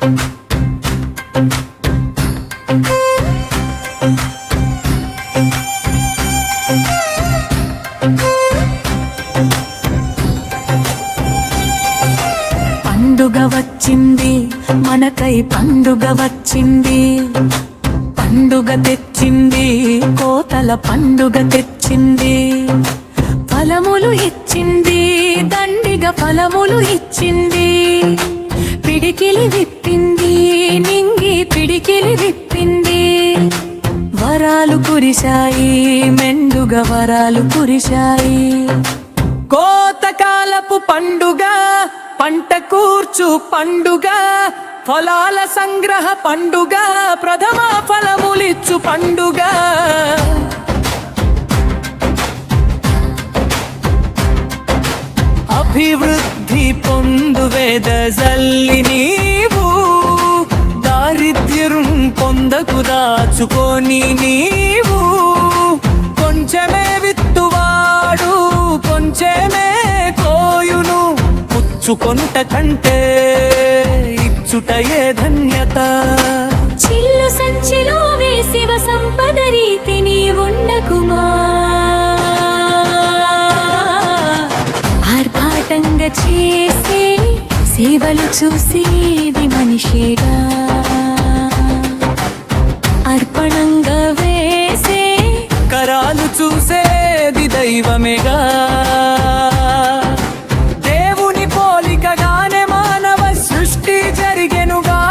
పండుగ వచ్చింది మనకై పండుగ వచ్చింది. పండుగ తెచ్చింది కోతల పండుగ తెచ్చింది. ఫలములు ఇచ్చింది దండిగ ఫలములు ఇచ్చింది. పిడికిలి విప్పింది నింగి పిడికిలి విప్పింది. వరాలు కురిశాయి మెండుగా వరాలు కురిశాయి. కోతకాలపు పండుగ పంట కూర్చు పండుగ ఫలాల సంగ్రహ పండుగ ప్రథమ ఫలములిచ్చు పండుగ. అభివృద్ధి పొందు వేద నీవు. దారిద్ర్యం పొందకు దాచుకొని నీవు. కొంచెమే విత్తువాడు కొంచెమే కోయును. పుచ్చుకొనుట కంటే ఇచ్చుటయే ధన్యత. సేవలు చూసేది మనిషిగా. అర్పణంగా వేసే కరాలు చూసేది దైవమేగా. దేవుని పోలికగానే మానవ సృష్టి జరిగెనుగా.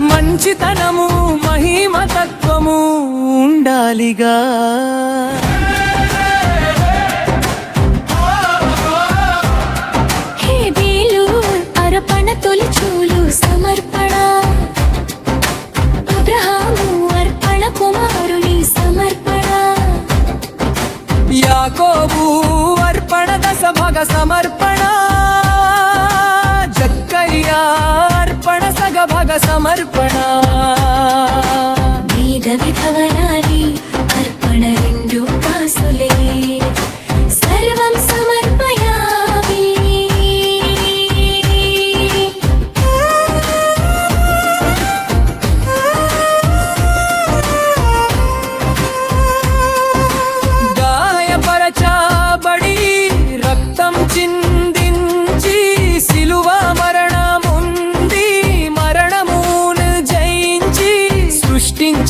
మంచితనము మహిమ తత్వము ఉండాలిగా. దశ సమర్పణ జక్కర్యార్పణ సగ భగ సమర్పణ.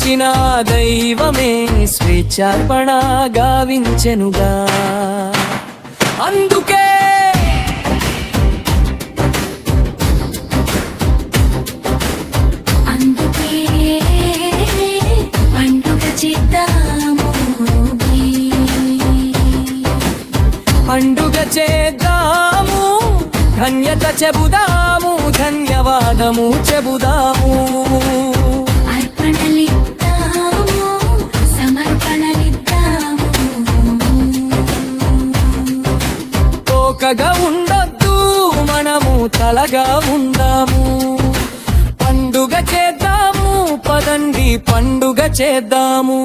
సృష్టించిన దైవమే స్వేచ్ఛార్పణ గావించెనుగా. అందుకే పండుగ చేద్దాము ధన్యత చెబుదాము ధన్యవాదము చెబుదాము. తోకగా ఉండొద్దు మనము తలగా ఉందాము. పండుగ చేద్దాము పదండి పండుగ చేద్దాము.